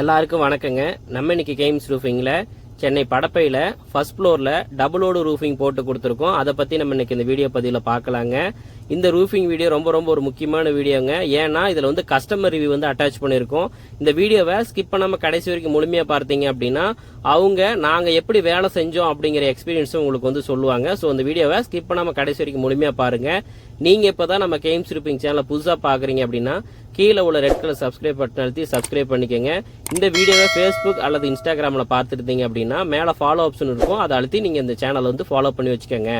எல்லாருக்கும் வணக்கங்க. நம்ம இன்னைக்கு கேம்ஸ் ரூஃபிங்கில் சென்னை படப்பையில் ஃபர்ஸ்ட் ஃப்ளோரில் டபுளோடு ரூஃபிங் போட்டு கொடுத்துருக்கோம். அதை பற்றி நம்ம இன்னைக்கு இந்த வீடியோ பதிவில் பார்க்கலாங்க. இந்த ரூஃபிங் வீடியோ ரொம்ப ரொம்ப ஒரு முக்கியமான வீடியோங்க ஏன்னா இதில் வந்து கஸ்டமர் ரிவ்யூ வந்து அட்டாச் பண்ணியிருக்கோம். இந்த வீடியோவை ஸ்கிப் பண்ணாமல் கடைசி வரைக்கும் முழுமையாக பார்த்தீங்க அப்படின்னா அவங்க நாங்கள் எப்படி வேலை செஞ்சோம் அப்படிங்கிற எக்ஸ்பீரியன்ஸும் உங்களுக்கு வந்து சொல்லுவாங்க. ஸோ அந்த வீடியோவை ஸ்கிப் பண்ணாமல் கடைசி வரைக்கும் முழுமையாக பாருங்கள் நீங்கள் இப்போ தான் நம்ம கேம்ஸ் ரூஃபிங் சேனலை புதுசாக பார்க்குறீங்க அப்படின்னா கீழே உள்ள ரெட் கலர் சப்ஸ்கிரைப் பட்டன் அழுத்தி சப்ஸ்கிரைப் பண்ணிக்கோங்க. இந்த வீடியோவை ஃபேஸ்புக் அல்லது இன்ஸ்டாகிராமில் பார்த்துருந்தீங்க அப்படின்னா மேலே ஃபாலோ ஆப்ஷன் இருக்கும். அதை அழுத்தி நீங்கள் இந்த சேனலை வந்து ஃபாலோ பண்ணி வச்சுக்கோங்க.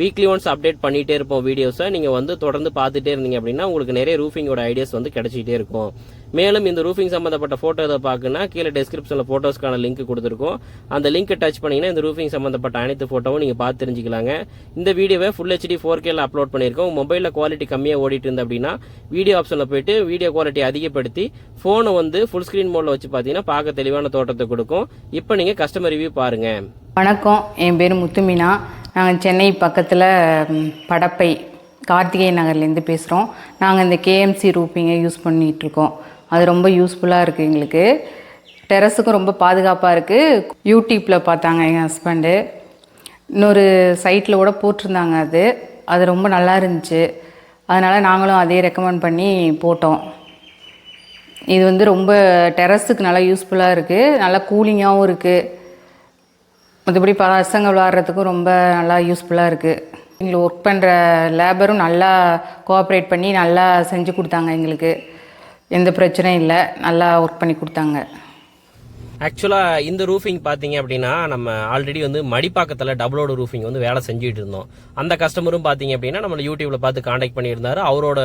வீக்லி ஒன்ஸ் அப்டேட் பண்ணிகிட்டே இருப்போம் வீடியோஸை நீங்கள் வந்து தொடர்ந்து பார்த்துட்டே இருந்தீங்க அப்படின்னா உங்களுக்கு நிறைய ரூஃபிங்கோட ஐடியாஸ் வந்து கிடைச்சிக்கிட்டே இருக்கும். மேலும் இந்த ரூஃபிங் சம்மந்தப்பட்ட ஃபோட்டோ இதை பார்க்குன்னா கீழே டிஸ்கிரிப்ஷனில் ஃபோட்டோஸ்க்கான லிங்க் கொடுத்துருக்கோம். அந்த லிங்க்கை டச் பண்ணீங்கன்னா இந்த ரூஃபிங் சம்மந்தப்பட்ட அனைத்து ஃபோட்டோவும் நீங்கள் பார்த்து தெரிஞ்சுக்கலாங்க. இந்த வீடியோவை ஃபுல் ஹெச்டி ஃபோர் கேல அப்லோட் பண்ணியிருக்கோம். மொபைலில் குவாலிட்டி கம்மியாக ஓடிட்டு இருந்து அப்படின்னா வீடியோ ஆப்ஷனில் போயிட்டு வீடியோ குவாலிட்டி அதிகப்படுத்தி ஃபோனை வந்து ஃபுல் ஸ்க்ரீன் மோடில் வச்சு பார்த்தீங்கன்னா பார்க்க தெளிவான தோட்டத்தை கொடுக்கும். இப்போ நீங்கள் கஸ்டமர் ரிவ்யூ பாருங்கள் வணக்கம். என் பேர் முத்துமினா. நாங்கள் சென்னை பக்கத்தில் படப்பை கார்த்திகை நகர்லேருந்து பேசுகிறோம். நாங்கள் இந்த கேஎம்சி ரூப்பிங்கை யூஸ் பண்ணிகிட்ருக்கோம். அது ரொம்ப யூஸ்ஃபுல்லாக இருக்குது எங்களுக்கு. டெரஸுக்கும் ரொம்ப பாதுகாப்பாக இருக்குது யூடியூப்பில் பார்த்தாங்க எங்கள் ஹஸ்பண்டு இன்னொரு சைட்டில் கூட போட்டிருந்தாங்க அது. அது ரொம்ப நல்லா இருந்துச்சு. அதனால் நாங்களும் அதே ரெக்கமெண்ட் பண்ணி போட்டோம். இது வந்து ரொம்ப டெரஸுக்கு நல்லா யூஸ்ஃபுல்லாக இருக்குது நல்லா கூலிங்காகவும் இருக்குது மற்றபடி பசங்க விளாட்றதுக்கும் ரொம்ப நல்லா யூஸ்ஃபுல்லாக இருக்குது எங்களுக்கு ஒர்க் பண்ணுற லேபரும் நல்லா கோஆப்ரேட் பண்ணி நல்லா செஞ்சு கொடுத்தாங்க எங்களுக்கு. எந்த பிரச்சனையும் இல்லை. நல்லா ஒர்க் பண்ணி கொடுத்தாங்க. ஆக்சுவலாக இந்த ரூஃபிங் பார்த்தீங்க அப்படின்னா நம்ம ஆல்ரெடி வந்து மடிப்பாக்கத்தில் டபுளோட ரூஃபிங் வந்து வேலை செஞ்சுட்டு இருந்தோம். அந்த கஸ்டமரும் பார்த்தீங்க அப்படின்னா நம்ம யூடியூப்ல பார்த்து காண்டாக்ட் பண்ணியிருந்தாரு. அவரோட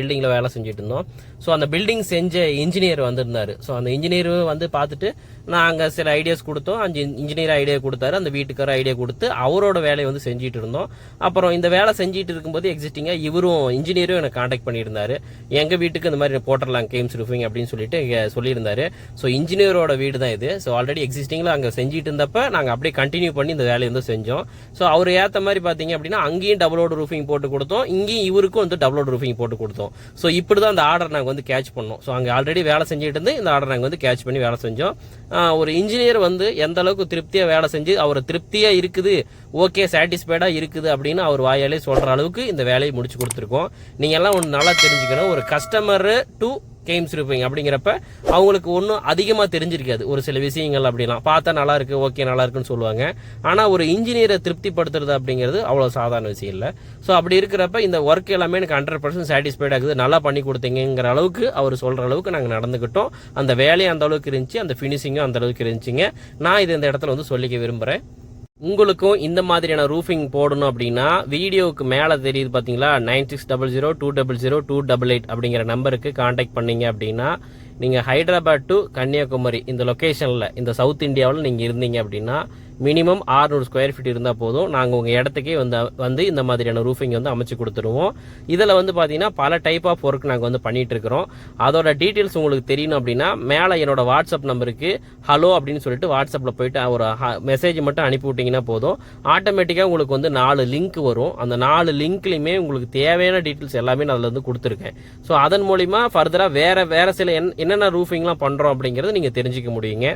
பில்டிங்கில் வேலை செஞ்சுட்டு இருந்தோம். ஸோ அந்த பில்டிங் செஞ்ச இன்ஜினியர் வந்திருந்தார். ஸோ அந்த இன்ஜினியரும் வந்து பார்த்துட்டு நான் அங்கே சில ஐடியாஸ் கொடுத்தோம். அஞ்சு இன்ஜினியர் ஐடியா கொடுத்தாரு. அந்த வீட்டுக்கார ஐடியா கொடுத்து அவரோட வேலையை வந்து செஞ்சுட்டு இருந்தோம். அப்புறம் இந்த வேலை செஞ்சுட்டு இருக்கும்போது எக்ஸிஸ்டிங்காக இவரும் இன்ஜினியரும் எனக்கு காண்டாக்ட் பண்ணியிருந்தாரு. எங்கள் வீட்டுக்கு இந்த மாதிரி போட்டர்லாம் கேம்ஸ் ரூஃபிங் அப்படின்னு சொல்லிட்டு சொல்லியிருந்தாரு. ஸோ இன்ஜினியரோட வீடு தான் இது ஸோ ஆல்ரெடி எக்ஸிஸ்டிங்கில் அங்கே செஞ்சுட்டு இருந்தப்ப நாங்கள் அப்படியே கண்டினியூ பண்ணி இந்த வேலையை வந்து செஞ்சோம். ஸோ அவர் ஏற்ற மாதிரி பார்த்தீங்க அப்படின்னா அங்கேயும் டபுளோட ரூஃபிங் போட்டு கொடுத்தோம். இங்கேயும் இவருக்கும் வந்து டபுளோட ரூஃபிங் போட்டு கொடுத்தோம். ஸோ இப்படி தான் அந்த ஆர்டர் நாங்கள் வந்து கேட்ச் பண்ணோம். ஸோ அங்கே ஆல்ரெடி வேலை செஞ்சுட்டு இருந்து இந்த ஆர்டர் நாங்கள் வந்து கேட்ச் பண்ணி வேலை செஞ்சோம். ஒரு இன்ஜினியர் வந்து எந்த அளவுக்கு திருப்தியாக வேலை செஞ்சு அவர் திருப்தியாக இருக்குது ஓகே சாட்டிஸ்ஃபைடாக இருக்குது அப்படின்னு அவர் வாயாலே சொல்கிற அளவுக்கு இந்த வேலையை முடிச்சு கொடுத்துருக்கோம். நீங்கள் எல்லாம் ஒன்று நல்லா தெரிஞ்சுக்கணும். ஒரு கஸ்டமர் டு கேம்ஸ் இருப்பீங்க. அப்படிங்கிறப்ப அவங்களுக்கு ஒன்றும் அதிகமாக தெரிஞ்சிருக்காது. ஒரு சில விஷயங்கள் அப்படிலாம். பார்த்தா நல்லா இருக்கு ஓகே நல்லா இருக்குன்னு சொல்லுவாங்க. ஆனால் ஒரு இன்ஜினியரை திருப்திப்படுத்துறது அப்படிங்கிறது அவ்வளோ சாதாரண விஷயம் இல்லை. ஸோ அப்படி இருக்கிறப்ப இந்த ஒர்க் எல்லாமே எனக்கு ஹண்ட்ரட் பர்சன்ட் சாட்டிஸ்ஃபைட் ஆகுது. நல்லா பண்ணி கொடுத்தீங்கிற அளவுக்கு அவர் சொல்கிற அளவுக்கு நாங்கள் நடந்துக்கிட்டோம். அந்த வேலையும் அந்த அளவுக்கு இருந்துச்சு அந்த ஃபினிஷிங்கும் அந்த அளவுக்கு இருந்துச்சுங்க. நான் இது இந்த இடத்துல வந்து சொல்லிக்க விரும்புகிறேன் உங்களுக்கும் இந்த மாதிரியான ரூஃபிங் போடணும் அப்படின்னா வீடியோவுக்கு மேலே தெரியுது பார்த்தீங்களா nine six double zero two double zero two double eight அப்படிங்கிற நம்பருக்கு காண்டாக்ட் பண்ணீங்க அப்படின்னா நீங்கள் ஹைதராபாத் டு கன்னியாகுமரி இந்த லொக்கேஷனில் இந்த சவுத் இந்தியாவில் நீங்கள் இருந்தீங்க அப்படின்னா மினிமம் 600 ஸ்கொயர் ஃபீட் இருந்தால் போதும். நாங்கள் உங்கள் இடத்துக்கே வந்து வந்து இந்த மாதிரியான ரூஃபிங் வந்து அமைச்சு கொடுத்துருவோம். இதில் வந்து பார்த்தீங்கன்னா பல டைப் ஆஃப் ஒர்க் நாங்கள் வந்து பண்ணிட்டு இருக்கிறோம். அதோட டீட்டெயில்ஸ் உங்களுக்கு தெரியணும் அப்படின்னா மேலே என்னோட வாட்ஸ்அப் நம்பருக்கு ஹலோ அப்படின்னு சொல்லிட்டு வாட்ஸ்அப்பில் போயிட்டு ஒரு மெசேஜ் மட்டும் அனுப்பி விட்டிங்கன்னா போதும். ஆட்டோமேட்டிக்காக உங்களுக்கு வந்து நாலு லிங்க் வரும். அந்த நாலு லிங்க்லையுமே உங்களுக்கு தேவையான டீட்டெயில்ஸ் எல்லாமே நான் அதில் வந்து கொடுத்துருக்கேன். ஸோ அதன் மூலிமா ஃபர்தராக வேறு வேறு சில என் என்னென்ன ரூஃபிங்லாம் பண்ணுறோம் அப்படிங்கிறத நீங்கள் தெரிஞ்சுக்க முடியுங்க.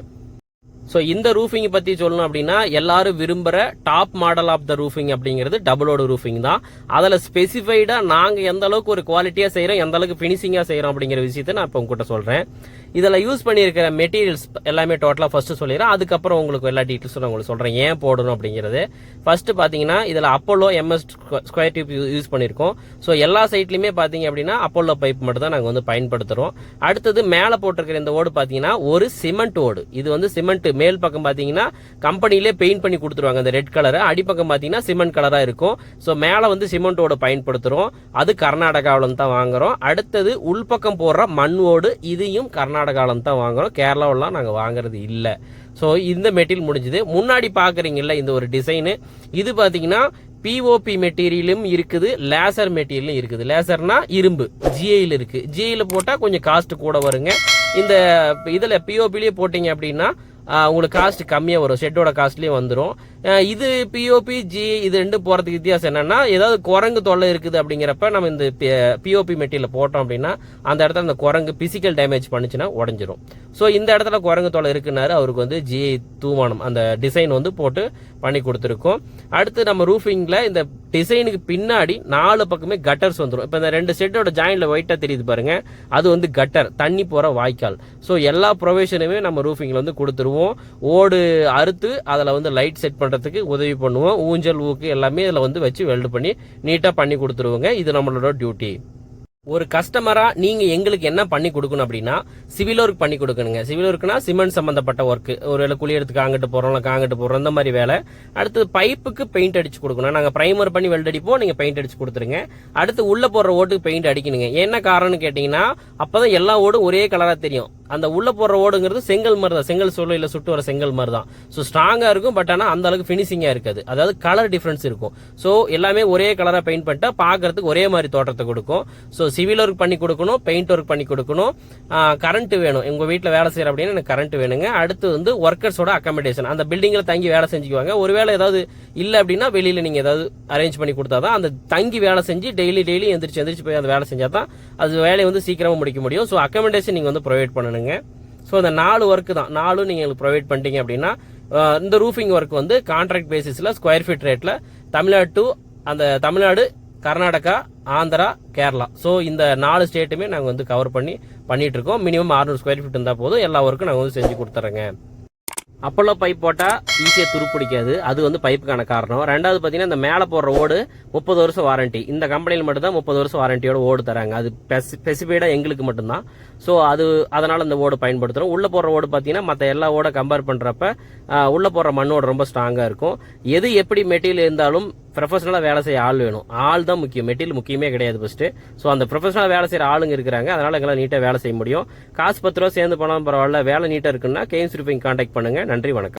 ஸோ இந்த ரூஃபிங் பற்றி சொல்லணும் அப்படின்னா எல்லாரும் விரும்புகிற top model of the roofing அப்படிங்கிறது டபுளோட ரூஃபிங் தான். அதில் ஸ்பெசிஃபைடாக நாங்கள் எந்த அளவுக்கு ஒரு குவாலிட்டியாக செய்கிறோம் எந்த அளவுக்கு ஃபினிஷிங்காக செய்கிறோம் அப்படிங்கிற விஷயத்தை நான் இப்போ உங்ககிட்ட சொல்கிறேன் இதில் யூஸ் பண்ணியிருக்கிற மெட்டீரியல்ஸ் எல்லாமே டோட்டலாக ஃபஸ்ட்டு சொல்லிடுறேன். அதுக்கப்புறம் உங்களுக்கு எல்லா டீட்டெயில்ஸும் நான் உங்களுக்கு சொல்கிறேன் ஏன் போடணும் அப்படிங்கிறது. ஃபஸ்ட்டு பார்த்தீங்கன்னா இதில் Apollo MS square tube use பண்ணியிருக்கோம். ஸோ எல்லா சைட்லையுமே பார்த்தீங்க அப்படின்னா அப்போலோ பைப் மட்டும் தான் நாங்கள் வந்து பயன்படுத்துகிறோம் அடுத்தது மேலே போட்டிருக்கிற இந்த ஓடு பார்த்தீங்கன்னா ஒரு சிமெண்ட் ஓடு. இது வந்து சிமெண்ட் மேல் பக்கம் பார்த்தீங்கன்னா கம்பெனிலே பெயிண்ட் பண்ணி கொடுத்துருவாங்க. அந்த ரெட் கலரை. அடிப்பக்கம் பார்த்தீங்கன்னா சிமெண்ட் கலராக இருக்கும். ஸோ மேலே வந்து சிமெண்ட்டோட பயன்படுத்துகிறோம் அது கர்நாடகாவில் தான் வாங்குறோம். அடுத்தது உள்பக்கம் போடுற மண் ஓடு இதையும் கர்நாடகாவில் தான் வாங்குறோம். கேரளாவிலாம் நாங்கள் வாங்குறது இல்லை. ஸோ இந்த மெட்டீரியல் முடிஞ்சுது. முன்னாடி பார்க்குறீங்கல்ல இந்த ஒரு டிசைனு இது பார்த்தீங்கன்னா பிஓபி மெட்டீரியலும் இருக்குது லேசர் மெட்டீரியலும் இருக்குது. லேசர்னா இரும்பு. ஜிஐயில் இருக்குது ஜிஐயில் போட்டால் கொஞ்சம் காஸ்ட் கூட வருங்க. இந்த இதில் பிஓபிலேயே போட்டிங்க அப்படின்னா உங்களுக்கு காஸ்ட் கம்மியாக வரும். ஷெட்டோட காஸ்ட்லேயும் வந்துடும் இது பிஓபி ஜி இது ரெண்டு போகிறதுக்கு வித்தியாசம் என்னென்னா ஏதாவது குரங்கு தொல்லை இருக்குது அப்படிங்கிறப்ப நம்ம இந்த பிஓபி மெட்டீரியல் போட்டோம் அப்படின்னா அந்த இடத்துல அந்த குரங்கு பிசிக்கல் டேமேஜ் பண்ணுச்சுன்னா உடஞ்சிரும். ஸோ இந்த இடத்துல குரங்கு தொல்லை இருக்குன்னாரு அவருக்கு வந்து ஜிஐ தூவானம் அந்த டிசைன் வந்து போட்டு பண்ணி கொடுத்துருக்கோம். அடுத்து நம்ம ரூஃபிங்கில் இந்த டிசைனுக்கு பின்னாடி நாலு பக்கமே கட்டர்ஸ் வந்துடும் இப்போ இந்த ரெண்டு செட்டோட ஜாயின்ல ஒயிட்டாக தெரியுது பாருங்க. அது வந்து கட்டர் தண்ணி போகிற வாய்க்கால். ஸோ எல்லா ப்ரொவிஷனுமே நம்ம ரூஃபிங்கில் வந்து கொடுத்துருவோம். ஓடு அறுத்து அதில் வந்து லைட் செட் பண்ணுறதுக்கு உதவி பண்ணுவோம். ஊஞ்சல் ஊக்கு எல்லாமே இதில் வந்து வச்சு வெல்டு பண்ணி நீட்டாக பண்ணி கொடுத்துருவோங்க. இது நம்மளோட டியூட்டி ஒரு கஸ்டமரா நீங்க எங்களுக்கு என்ன பண்ணி கொடுக்கணும் அப்படின்னா சிவில் ஒர்க் பண்ணி கொடுக்கணுங்க. சிவில் ஒர்க்னா சிமெண்ட் சம்பந்தப்பட்ட ஒர்க் ஒரு வேளை குழி எடுத்து காங்கிட்டு போறோம் காங்கிட்டு போறோம் இந்த மாதிரி வேலை. அடுத்து பைப்புக்கு பெயிண்ட் அடிச்சு கொடுக்கணும். நாங்க பிரைமர் பண்ணி வெல்ட் அடிப்போம் நீங்க பெயிண்ட் அடிச்சு கொடுத்துருங்க. அடுத்து உள்ள போடுற ஓட்டுக்கு பெயிண்ட் அடிக்கணுங்க. என்ன காரணம்னு கேட்டீங்கன்னா அப்பதான் எல்லா ஓடும் ஒரே கலரா தெரியும். அந்த உள்ள போடுற ஓடுங்கிறது செங்கல் மாதிரி தான் செங்கல் சூழலில் சுட்டு வர செங்கல் மாதிரி தான் ஸோ ஸ்ட்ராங்கா இருக்கும் பட் ஆனால் அந்த அளவுக்கு ஃபினிஷிங்காக இருக்காது. அதாவது கலர் டிஃபரன்ஸ் இருக்கும். ஸோ எல்லாமே ஒரே கலரா பெயிண்ட் பண்ணிட்டா பார்க்கறதுக்கு ஒரே மாதிரி தோற்றத்தை கொடுக்கும். ஸோ சிவில் ஒர்க் பண்ணி கொடுக்கணும் பெயிண்ட் ஒர்க் பண்ணி கொடுக்கணும். கரண்ட் வேணும். உங்க வீட்டில் வேலை செய்யற அப்படின்னு எனக்கு கரண்ட் வேணுங்க. அடுத்து வந்து ஒர்க்கர்ஸோட அக்கமடேஷன் அந்த பில்டிங்கில் தங்கி வேலை செஞ்சுக்குவாங்க. ஒருவேளை ஏதாவது இல்லை அப்படின்னா வெளியில நீங்க ஏதாவது அரேஞ்ச் பண்ணி கொடுத்தா தான் அந்த தங்கி வேலை செஞ்சு டெய்லி டெய்லி எந்திரிச்சு எந்திரிச்சு போய் அந்த வேலை செஞ்சா தான் அது வேலையை வந்து சீக்கிரமா முடிக்க முடியும். ஸோ அக்கமெண்டேஷன் நீங்கள் வந்து ப்ரொவைட் பண்ணணுங்க. ஸோ இந்த நாலு ஒர்க்கு தான். நாலும் நீங்கள் எங்களுக்கு ப்ரொவைட் பண்ணிட்டீங்க அப்படின்னா இந்த ரூஃபிங் ஒர்க் வந்து கான்ட்ராக்ட் பேசிஸில் ஸ்கொயர் ஃபீட் ரேட்டில் தமிழ்நாடு டு அந்த தமிழ்நாடு கர்நாடகா ஆந்திரா கேரளா. ஸோ இந்த நாலு ஸ்டேட்டுமே நாங்கள் வந்து கவர் பண்ணி பண்ணிட்டு இருக்கோம். மினிமம் 600 ஸ்கொயர் ஃபீட் இருந்தால் போதும். எல்லா ஒர்க்கும் நாங்கள் வந்து செஞ்சு கொடுத்துறோங்க. அப்போல்லோ பைப் போட்டால் ஈஸியாக துருப்பிடிக்காது. அது வந்து பைப்புக்கான காரணம். ரெண்டாவது பார்த்தீங்கன்னா இந்த மேலே போடுற ஓடு முப்பது வருஷம் வாரண்டி இந்த கம்பெனியில் மட்டும்தான் முப்பது வருஷம் வாரண்டியோட ஓடு தராங்க. அது ஸ்பெசிஃபைடாக எங்களுக்கு மட்டும்தான். ஸோ அது அதனால் அந்த ஓடு பயன்படுத்துகிறோம் உள்ளே போடுற ஓடு பார்த்தீங்கன்னா மற்ற எல்லா ஓட கம்பேர் பண்ணுறப்ப உள்ளே போடுற மண்ணோடு ரொம்ப ஸ்ட்ராங்காக இருக்கும். எது எப்படி மெட்டீரியல் இருந்தாலும் ப்ரொஃபஷனலாக வேலை செய்ய ஆள் வேணும். ஆள் தான் முக்கியம். மெட்டீரியல் முக்கியமே கிடையாது ஃபஸ்ட்டு ஸோ அந்த ப்ரொஃபஷனலாக வேலை செய்கிற ஆளுங்க இருக்கிறாங்க. அதனால் எங்களால் நீட்டாக வேலை செய்ய முடியும். காசு பத்து ரூபா சேர்ந்து போனாலும் பரவாயில்ல. வேலை நீட்டாக இருக்குன்னா கேம்ஸ் ரூபிங் கான்டாக்ட் பண்ணுங்கள் நன்றி வணக்கம்.